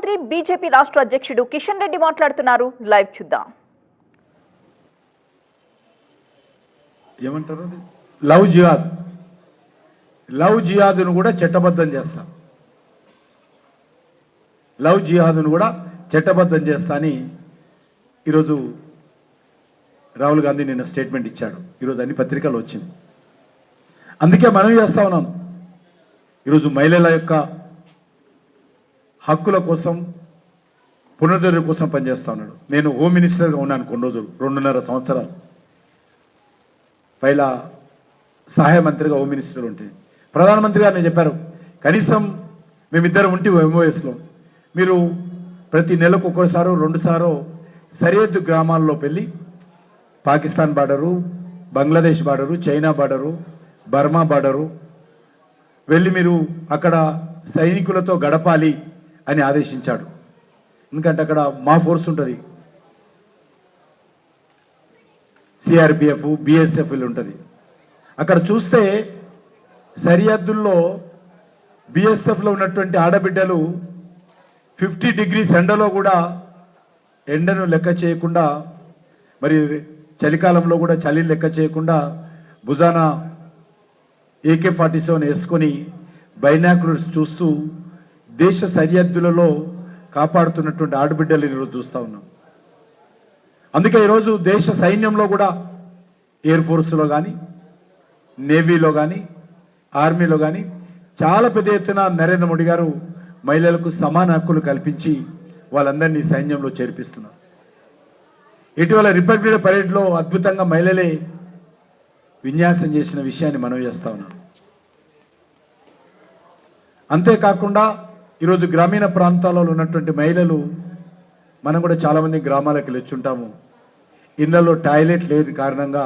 మంత్రి బీజేపీ రాష్ట్ర అధ్యక్షుడు కిషన్ రెడ్డి మాట్లాడుతున్నారు. లైవ్ చూద్దాం. ఏమంటారు లవ్ జిహాద్. లవ్ జిహాద్ను కూడా చట్టబద్ధం చేస్తాం. లవ్ జిహాద్ను కూడా చట్టబద్ధం చేస్తా అని ఈరోజు రాహుల్ గాంధీ నిన్న స్టేట్మెంట్ ఇచ్చాడు. ఈరోజు అన్ని పత్రికలు వచ్చింది. అందుకే మనం చేస్తా ఉన్నాం. ఈరోజు మహిళల యొక్క హక్కుల కోసం పునరుద్ధరణ కోసం పనిచేస్తా ఉన్నాడు. నేను హోమ్ మినిస్టర్గా ఉన్నాను కొన్ని రోజులు రెండున్నర సంవత్సరాలు. పైలా సహాయ మంత్రిగా హోమ్ మినిస్టర్ ఉంటుంది ప్రధానమంత్రి గారు నేను చెప్పారు కనీసం మేమిద్దరం ఉంటే ఎంఓఎస్లో మీరు ప్రతి నెలకు ఒక్కోసారో రెండుసారో సరిహద్దు గ్రామాల్లో వెళ్ళి Pakistan border Bangladesh border China border Burma border. వెళ్ళి మీరు అక్కడ సైనికులతో గడపాలి. అని ఆదేశించాడు. ఎందుకంటే అక్కడ మా ఫోర్స్ ఉంటుంది. సిఆర్పిఎఫ్ బిఎస్ఎఫ్ ఉంటుంది. అక్కడ చూస్తే సరిహద్దుల్లో బిఎస్ఎఫ్లో ఉన్నటువంటి ఆడబిడ్డలు ఫిఫ్టీ డిగ్రీస్ ఎండలో కూడా ఎండను లెక్క చేయకుండా మరి చలికాలంలో కూడా చలి లెక్క చేయకుండా భుజాన ఏకే ఫార్టీ సెవెన్ వేసుకొని బైనాకులర్స్ చూస్తూ దేశ సరిహద్దులలో కాపాడుతున్నటువంటి ఆడబిడ్డలు ఈరోజు చూస్తూ ఉన్నాం. అందుకే ఈరోజు దేశ సైన్యంలో కూడా ఎయిర్ ఫోర్స్లో కానీ నేవీలో కానీ ఆర్మీలో కానీ చాలా పెద్ద ఎత్తున నరేంద్ర మోడీ గారు మహిళలకు సమాన హక్కులు కల్పించి వాళ్ళందరినీ సైన్యంలో చేర్పిస్తున్నారు. ఇటీవల రిపబ్లిక్ డే పరేడ్లో అద్భుతంగా మహిళలే విన్యాసం చేసిన విషయాన్ని మనం చేస్తా ఉన్నాం. అంతేకాకుండా ఈరోజు గ్రామీణ ప్రాంతాలలో ఉన్నటువంటి మహిళలు మనం కూడా చాలామంది గ్రామాలకు వెళ్ళొచ్చుంటాము ఇళ్ళలో టాయిలెట్ లేని కారణంగా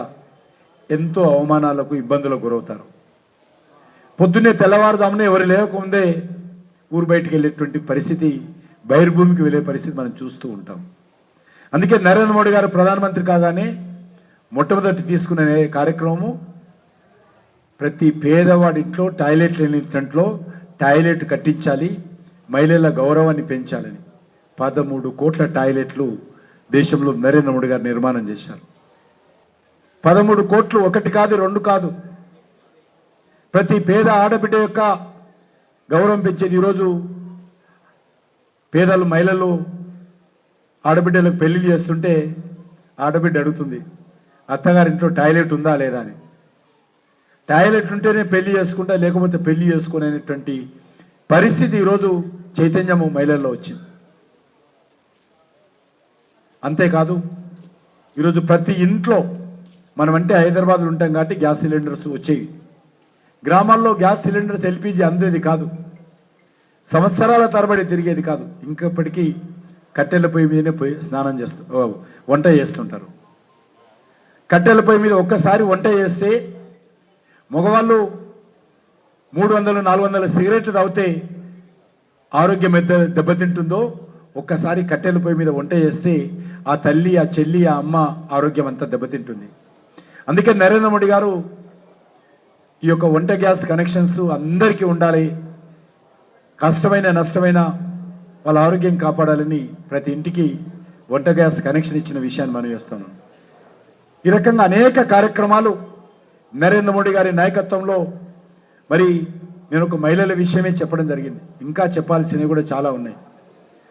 ఎంతో అవమానాలకు ఇబ్బందులకు గురవుతారు. పొద్దున్నే తెల్లవారుదామునే ఎవరు లేకముందే ఊరు బయటికి వెళ్ళేటువంటి పరిస్థితి బహిర్భూమికి వెళ్ళే పరిస్థితి మనం చూస్తూ ఉంటాం. అందుకే నరేంద్ర మోడీ గారు ప్రధానమంత్రి కాగానే మొట్టమొదటి తీసుకునే కార్యక్రమము ప్రతి పేదవాడి ఇంట్లో టాయిలెట్ లేని ఇంట్లో టాయిలెట్ కట్టించాలి మహిళల గౌరవాన్ని పెంచాలని పదమూడు కోట్ల టాయిలెట్లు దేశంలో నరేంద్ర మోడీ గారు నిర్మాణం చేశారు. పదమూడు కోట్లు ఒకటి కాదు రెండు కాదు. ప్రతి పేద ఆడబిడ్డ యొక్క గౌరవం పెంచేది ఈరోజు పేదలు మహిళలు ఆడబిడ్డలకు పెళ్ళి చేస్తుంటే ఆడబిడ్డ అడుగుతుంది అత్తగారింట్లో టాయిలెట్ ఉందా లేదా? అని. టాయిలెట్ ఉంటేనే పెళ్ళి చేసుకుంటా లేకపోతే పెళ్ళి చేసుకునేటువంటి పరిస్థితి ఈరోజు చైతన్యము మహిళల్లో వచ్చింది. అంతేకాదు ఈరోజు ప్రతి ఇంట్లో మనం అంటే హైదరాబాద్లో ఉంటాం కాబట్టి గ్యాస్ సిలిండర్స్ వచ్చేవి. గ్రామాల్లో గ్యాస్ సిలిండర్స్ ఎల్పిజి అందేది కాదు. సంవత్సరాల తరబడి తిరిగేది కాదు. ఇంకప్పటికీ కట్టెల పొయ్యి మీదనే పోయి స్నానం చేస్తూ వంట చేస్తుంటారు. కట్టెల పొయ్యి మీద ఒక్కసారి వంట చేస్తే మగవాళ్ళు మూడు వందలు నాలుగు వందల సిగరెట్లు తాగితే ఆరోగ్యం ఎంత దెబ్బతింటుందో ఒక్కసారి కట్టెల పొయ్యి మీద వంట చేస్తే ఆ తల్లి ఆ చెల్లి ఆ అమ్మ ఆరోగ్యం అంతా దెబ్బతింటుంది. అందుకే నరేంద్ర మోడీ గారు ఈ యొక్క వంట గ్యాస్ కనెక్షన్స్ అందరికీ ఉండాలి. కష్టమైన నష్టమైన వాళ్ళ ఆరోగ్యం కాపాడాలని ప్రతి ఇంటికి వంట గ్యాస్ కనెక్షన్ ఇచ్చిన విషయాన్ని మనం చేస్తున్నాం. ఈ రకంగా అనేక కార్యక్రమాలు నరేంద్ర మోడీ గారి నాయకత్వంలో మరి నేను ఒక మహిళల విషయమే చెప్పడం జరిగింది. ఇంకా చెప్పాల్సినవి కూడా చాలా ఉన్నాయి.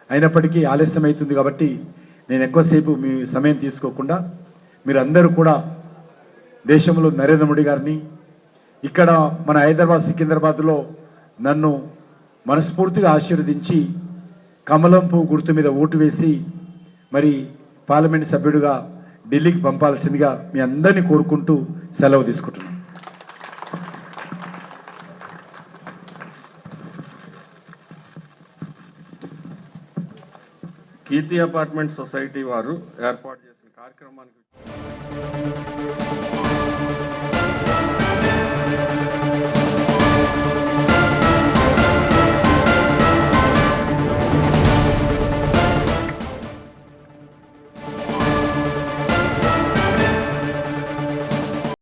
అయినప్పటికీ ఆలస్యం అవుతుంది కాబట్టి నేను ఎక్కువసేపు మీ సమయం తీసుకోకుండా మీరు అందరూ కూడా దేశంలో నరేంద్ర మోడీ గారిని ఇక్కడ మన హైదరాబాద్ సికింద్రాబాద్లో నన్ను మనస్ఫూర్తిగా ఆశీర్వదించి కమలం పువ్వు గుర్తు మీద ఓటు వేసి మరి పార్లమెంట్ సభ్యుడిగా ఢిల్లీకి పంపాల్సిందిగా మీ అందరినీ కోరుకుంటూ సెలవు తీసుకుంటున్నాను. కీర్తి అపార్ట్మెంట్ సొసైటీ వారు ఏర్పాటు చేసిన కార్యక్రమానికి